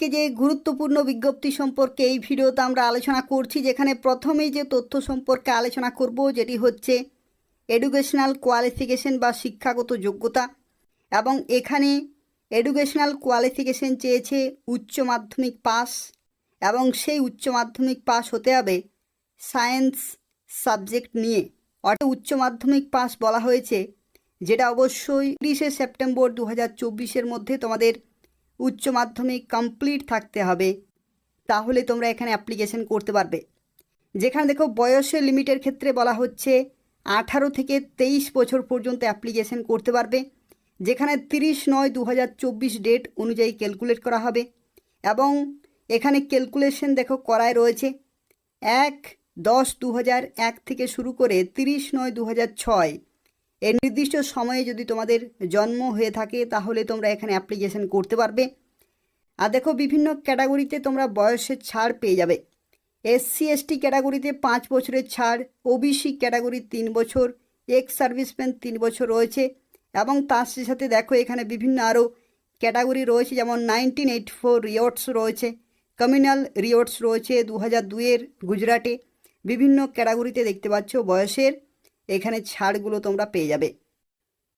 যে গুরুত্বপূর্ণ বিজ্ঞপ্তি সম্পর্কে এই ভিডিওতে আমরা আলোচনা করছি, যেখানে প্রথমেই যে তথ্য সম্পর্কে আলোচনা করব যেটি হচ্ছে এডুকেশনাল কোয়ালিফিকেশন বা শিক্ষাগত যোগ্যতা এবং এখানে এডুকেশনাল কোয়ালিফিকেশন চেয়েছে উচ্চ মাধ্যমিক পাস এবং সেই উচ্চ মাধ্যমিক পাস হতে হবে সায়েন্স সাবজেক্ট নিয়ে। অর্থাৎ উচ্চ মাধ্যমিক পাস বলা হয়েছে, যেটা অবশ্যই তিরিশে সেপ্টেম্বর দু হাজার মধ্যে তোমাদের উচ্চ মাধ্যমিক কমপ্লিট থাকতে হবে, তাহলে তোমরা এখানে অ্যাপ্লিকেশন করতে পারবে। যেখানে দেখো বয়সের লিমিটের ক্ষেত্রে বলা হচ্ছে আঠারো থেকে তেইশ বছর পর্যন্ত অ্যাপ্লিকেশন করতে পারবে, যেখানে তিরিশ নয় দু ডেট অনুযায়ী ক্যালকুলেট করা হবে এবং এখানে ক্যালকুলেশন দেখো করায় রয়েছে, এক দশ দু এক থেকে শুরু করে তিরিশ নয় দু ছয় এর নির্দিষ্ট সময়ে যদি তোমাদের জন্ম হয়ে থাকে, তাহলে তোমরা এখানে অ্যাপ্লিকেশন করতে পারবে। আর দেখো, বিভিন্ন ক্যাটাগরিতে তোমরা বয়সের ছাড় পেয়ে যাবে। এসসি এসটি ক্যাটাগরিতে পাঁচ বছরের ছাড় ওবিসি ক্যাটাগরি তিন বছর এক্স সার্ভিসম্যান তিন বছর রয়েছে। এবং তার সাথে সাথে দেখো, এখানে বিভিন্ন আরও ক্যাটাগরি রয়েছে, যেমন নাইনটিন এইট ফোর রিওর্টস রয়েছে কমিউনাল রিওর্টস রয়েছে দু হাজার দুইয়ের গুজরাটে। বিভিন্ন ক্যাটাগরিতে দেখতে পাচ্ছ বয়সের। এখানে ছাড়গুলো তোমরা পেয়ে যাবে।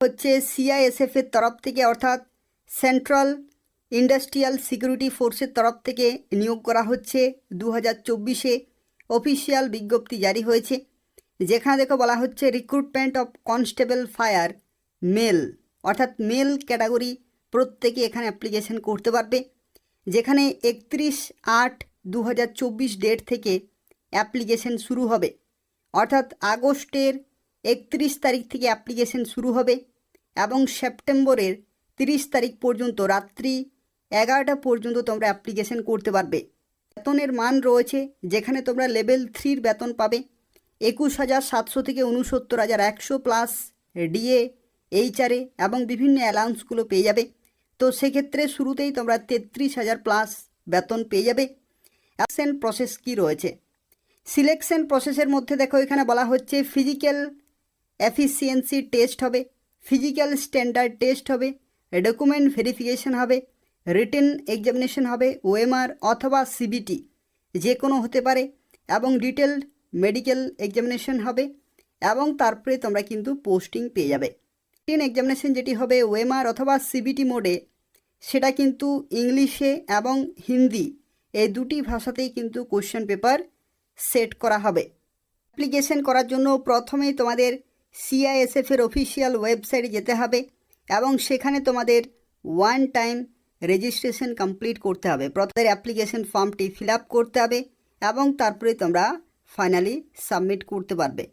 হচ্ছে সিআইএসএফ এর তরফ থেকে অর্থাৎ সেন্ট্রাল ইন্ডাস্ট্রিয়াল সিকিউরিটি ফোর্সের তরফ থেকে নিয়োগ করা হচ্ছে দু হাজার চব্বিশে। অফিসিয়াল বিজ্ঞপ্তি জারি হয়েছে। যেখানে দেখো বলা হচ্ছে recruitment of constable fire male অর্থাৎ মেল ক্যাটাগরি প্রত্যেকে এখানে অ্যাপ্লিকেশন করতে পারবে। যেখানে একত্রিশ আট দু ডেট থেকে অ্যাপ্লিকেশন শুরু হবে। অর্থাৎ আগস্টের একত্রিশ তারিখ থেকে অ্যাপ্লিকেশন শুরু হবে এবং সেপ্টেম্বরের তিরিশ তারিখ পর্যন্ত রাত্রি এগারোটা পর্যন্ত তোমরা অ্যাপ্লিকেশন করতে পারবে। বেতনের মান রয়েছে যেখানে তোমরা লেভেল থ্রির বেতন পাবে। একুশ হাজার সাতশো থেকে উনসত্তর হাজার একশো প্লাস ডিএ এইচআরএ এবং বিভিন্ন অ্যালাউন্সগুলো পেয়ে যাবে। তো সেক্ষেত্রে শুরুতেই তোমরা তেত্রিশ হাজার প্লাস বেতন পেয়ে যাবে। অ্যাকশন প্রসেস কী রয়েছে? সিলেকশন প্রসেসের মধ্যে দেখো এখানে বলা হচ্ছে ফিজিক্যাল এফিসিয়েন্সি টেস্ট হবে, ফিজিক্যাল স্ট্যান্ডার্ড টেস্ট হবে, ডকুমেন্ট ভেরিফিকেশন হবে, রিটেন এক্সামিনেশন হবে, ওএমআর অথবা সিবিটি, যে কোনো হতে পারে, এবং ডিটেল মেডিকেল এক্সামিনেশন হবে, এবং তারপরে তোমরা কিন্তু পোস্টিং পেয়ে যাবে। রিটেন এক্সামিনেশন যেটি হবে, ওএমআর অথবা সিবিটি মোডে, সেটা কিন্তু ইংলিশে এবং হিন্দি, এই দুটি ভাষাতেই কিন্তু কোশ্চেন পেপার সেট করা হবে। অ্যাপ্লিকেশন করার জন্য প্রথমেই তোমাদের সিআইএসএফ এর অফিসিয়াল ওয়েবসাইটে যেতে হবে এবং সেখানে তোমাদের ওয়ান টাইম রেজিস্ট্রেশন কমপ্লিট করতে হবে। প্রথমে অ্যাপ্লিকেশন ফর্মটি ফিল আপ করতে হবে এবং তারপরে তোমরা ফাইনালি সাবমিট করতে পারবে।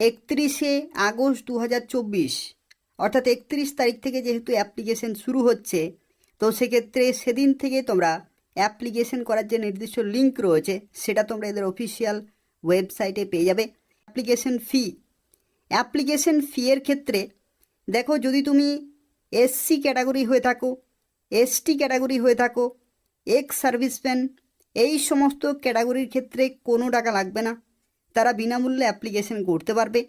একত্রিশে আগস্ট দু হাজার চব্বিশ, অর্থাৎ একত্রিশ তারিখ থেকে যেহেতু অ্যাপ্লিকেশন শুরু হচ্ছে, তো সেক্ষেত্রে সেদিন থেকে তোমরা অ্যাপ্লিকেশন করার যে নির্দিষ্ট লিঙ্ক রয়েছে, সেটা তোমরা এদের অফিসিয়াল ওয়েবসাইটে পেয়ে যাবে। অ্যাপ্লিকেশন ফি অ্যাপ্লিকেশন ফি এর ক্ষেত্রে, দেখো যদি তুমি এসসি ক্যাটাগরি হয়ে থাকো এসটি ক্যাটাগরি হয়ে থাকো এক্স সার্ভিসম্যান এই সমস্ত ক্যাটাগরির ক্ষেত্রে কোনো টাকা লাগবে না। তারা বিনামূল্যে অ্যাপ্লিকেশন করতে পারবে।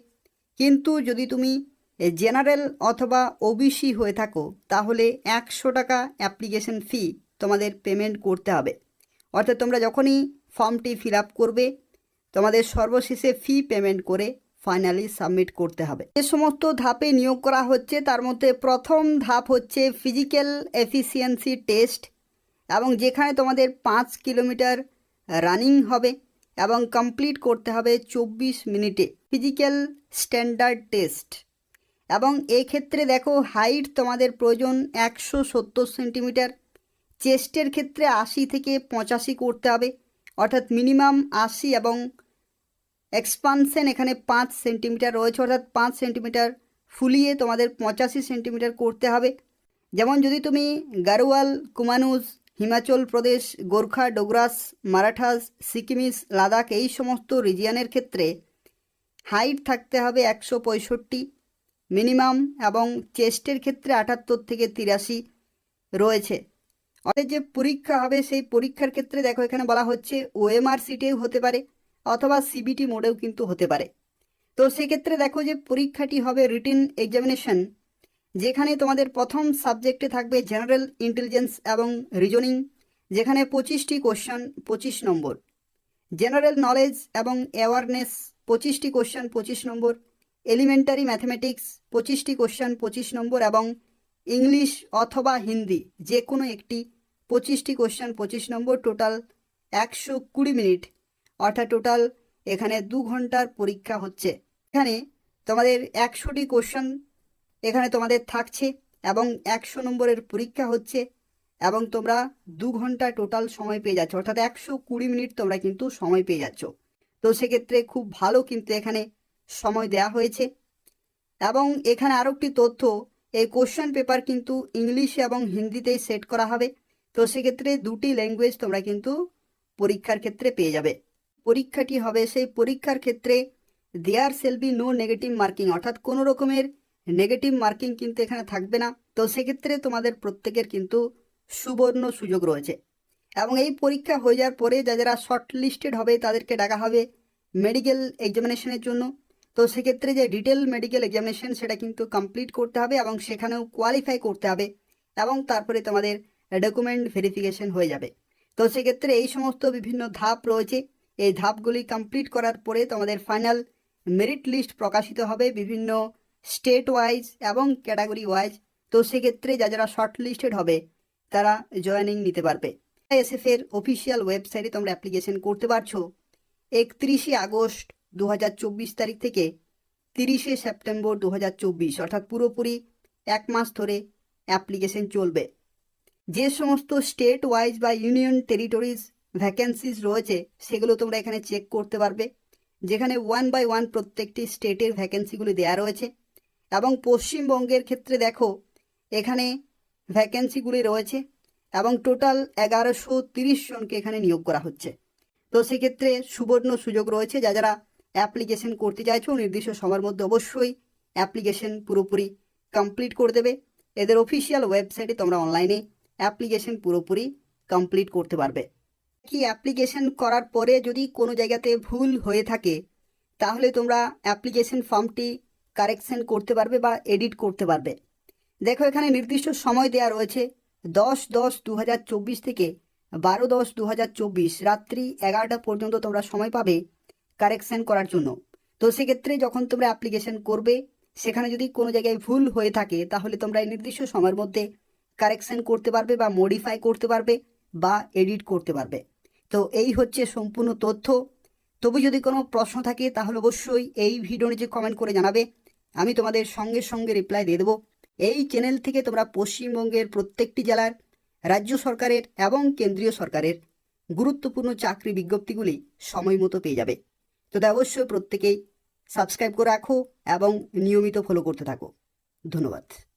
কিন্তু যদি তুমি জেনারেল অথবা ওবিসি হয়ে থাকো, তাহলে একশো টাকা অ্যাপ্লিকেশন ফি তোমাদের পেমেন্ট করতে হবে। অর্থাৎ তোমরা যখনই ফর্মটি ফিল আপ করবে, তোমাদের সর্বশেষে ফি পেমেন্ট করে ফাইনালি সাবমিট করতে হবে। যে সমস্ত ধাপে নিয়োগ করা হচ্ছে, তার মধ্যে প্রথম ধাপ হচ্ছে ফিজিক্যাল এফিসিয়েন্সি টেস্ট এবং যেখানে তোমাদের পাঁচ কিলোমিটার রানিং হবে এবং কমপ্লিট করতে হবে চব্বিশ মিনিটে ফিজিক্যাল স্ট্যান্ডার্ড টেস্ট। এবং এক্ষেত্রে দেখো, হাইট তোমাদের প্রয়োজন একশো সত্তর সেন্টিমিটার। চেস্টের ক্ষেত্রে আশি থেকে পঁচাশি করতে হবে, অর্থাৎ মিনিমাম আশি এবং এক্সপানশন এখানে পাঁচ সেন্টিমিটার রয়েছে, অর্থাৎ পাঁচ সেন্টিমিটার ফুলিয়ে তোমাদের পঁচাশি সেন্টিমিটার করতে হবে। যেমন যদি তুমি গারোয়াল, কুমানুজ, হিমাচল প্রদেশ, গোর্খা, ডোগরাস, মারাঠাস, সিকিমিস, লাদাখ এই সমস্ত রিজিয়নের ক্ষেত্রে হাইট থাকতে হবে একশো পঁয়ষট্টি মিনিমাম এবং চেস্টের ক্ষেত্রে আটাত্তর থেকে তিরাশি রয়েছে। অর্থাৎ যে পরীক্ষা হবে সেই পরীক্ষার ক্ষেত্রে দেখো এখানে বলা হচ্ছে ওএমআর সিটেও হতে পারে। অথবা সিবিটি মোডেও কিন্তু হতে পারে। তো সেক্ষেত্রে দেখো যে পরীক্ষাটি হবে রিটিন এক্সামিনেশন যেখানে তোমাদের প্রথম সাবজেক্টে থাকবে জেনারেল ইন্টেলিজেন্স এবং রিজনিং যেখানে পঁচিশটি কোশ্চেন পঁচিশ নম্বর। জেনারেল নলেজ এবং অ্যাওয়ারনেস পঁচিশটি কোশ্চেন পঁচিশ নম্বর। এলিমেন্টারি ম্যাথমেটিক্স পঁচিশটি কোশ্চেন পঁচিশ নম্বর এবং ইংলিশ অথবা হিন্দি যে কোনো একটি, পঁচিশটি কোশ্চেন পঁচিশ নম্বর টোটাল একশো কুড়ি মিনিট। অর্থাৎ টোটাল এখানে দু ঘণ্টার পরীক্ষা হচ্ছে। এখানে তোমাদের একশোটি কোশ্চেন এখানে তোমাদের থাকছে এবং একশো নম্বরের পরীক্ষা হচ্ছে এবং তোমরা দু ঘণ্টা টোটাল সময় পেয়ে যাচ্ছ। অর্থাৎ একশো কুড়ি মিনিট তোমরা কিন্তু সময় পেয়ে যাচ্ছ। তো সেক্ষেত্রে খুব ভালো কিন্তু এখানে সময় দেওয়া হয়েছে। এবং এখানে আরও একটি তথ্য, এই কোশ্চেন পেপার কিন্তু ইংলিশ এবং হিন্দিতেই সেট করা হবে। তো সেক্ষেত্রে দুটি ল্যাঙ্গুয়েজ তোমরা কিন্তু পরীক্ষার ক্ষেত্রে পেয়ে যাবে। পরীক্ষাটি হবে, সেই পরীক্ষার ক্ষেত্রে there shall be no negative marking অর্থাৎ কোনো রকমের নেগেটিভ মার্কিং কিন্তু এখানে থাকবে না। তো সেক্ষেত্রে তোমাদের প্রত্যেকের কিন্তু সুবর্ণ সুযোগ রয়েছে। এবং এই পরীক্ষা হয়ে যাওয়ার পরে যা যারা শর্ট লিস্টেড হবে, তাদেরকে ডাকা হবে মেডিকেল এক্সামিনেশনের জন্য। তো সেক্ষেত্রে যে ডিটেল মেডিকেল এক্সামিনেশন সেটা কিন্তু কমপ্লিট করতে হবে এবং সেখানেও কোয়ালিফাই করতে হবে এবং তারপরে তোমাদের ডকুমেন্ট ভেরিফিকেশন হয়ে যাবে। তো সেক্ষেত্রে এই সমস্ত বিভিন্ন ধাপ রয়েছে। এই ধাপগুলি কমপ্লিট করার পরে তোমাদের ফাইনাল মেরিট লিস্ট প্রকাশিত হবে বিভিন্ন স্টেট ওয়াইজ এবং ক্যাটাগরি ওয়াইজ তো সেক্ষেত্রে যা যারা শর্ট লিস্টেড হবে, তারা জয়েনিং নিতে পারবে। এসএফ এর অফিসিয়াল ওয়েবসাইটে তোমরা অ্যাপ্লিকেশন করতে পারছ। একত্রিশে আগস্ট দু হাজার চব্বিশ তারিখ থেকে তিরিশে সেপ্টেম্বর দু হাজার চব্বিশ, অর্থাৎ পুরোপুরি এক মাস ধরে অ্যাপ্লিকেশন চলবে। যে সমস্ত স্টেট ওয়াইজ বা ইউনিয়ন টেরিটরিজ ভ্যাকেন্সিস রয়েছে, সেগুলো তোমরা এখানে চেক করতে পারবে। যেখানে ওয়ান বাই ওয়ান প্রত্যেকটি স্টেটের ভ্যাকেন্সিগুলি দেওয়া রয়েছে। এবং পশ্চিমবঙ্গের ক্ষেত্রে দেখো, এখানে ভ্যাকেন্সিগুলি রয়েছে এবং টোটাল এগারোশো তিরিশ জনকে এখানে নিয়োগ করা হচ্ছে। তো সেক্ষেত্রে সুবর্ণ সুযোগ রয়েছে, যা যারা অ্যাপ্লিকেশন করতে চাইছো, নির্দিষ্ট সময়ের মধ্যে অবশ্যই অ্যাপ্লিকেশন পুরোপুরি কমপ্লিট করে দেবে। এদের অফিসিয়াল ওয়েবসাইটে তোমরা অনলাইনে অ্যাপ্লিকেশন পুরোপুরি কমপ্লিট করতে পারবে। কি অ্যাপ্লিকেশন করার পরে যদি কোনো জায়গাতে ভুল হয়ে থাকে, তাহলে তোমরা অ্যাপ্লিকেশন ফর্মটি কারেকশন করতে পারবে বা এডিট করতে পারবে। দেখো, এখানে নির্দিষ্ট সময় দেওয়া রয়েছে দশ দশ দু থেকে বারো দশ দু রাত্রি এগারোটা পর্যন্ত তোমরা সময় পাবে কারেকশন করার জন্য। তো সেক্ষেত্রে যখন তোমরা অ্যাপ্লিকেশন করবে, সেখানে যদি কোনো জায়গায় ভুল হয়ে থাকে, তাহলে তোমরা এই নির্দিষ্ট সময়ের মধ্যে কারেকশন করতে পারবে বা মডিফাই করতে পারবে। বা এডিট করতে পারবে। তো এই হচ্ছে সম্পূর্ণ তথ্য। তবু যদি কোনো প্রশ্ন থাকে, তাহলে অবশ্যই এই ভিডিও নিচে কমেন্ট করে জানাবে। আমি তোমাদের সঙ্গে সঙ্গে রিপ্লাই দিয়ে দেবো। এই চ্যানেল থেকে তোমরা পশ্চিমবঙ্গের প্রত্যেকটি জেলার, রাজ্য সরকারের এবং কেন্দ্রীয় সরকারের গুরুত্বপূর্ণ চাকরি বিজ্ঞপ্তিগুলি সময় মতো পেয়ে যাবে। তো তাই অবশ্যই প্রত্যেকেই সাবস্ক্রাইব করে রাখো এবং নিয়মিত ফলো করতে থাকো। ধন্যবাদ।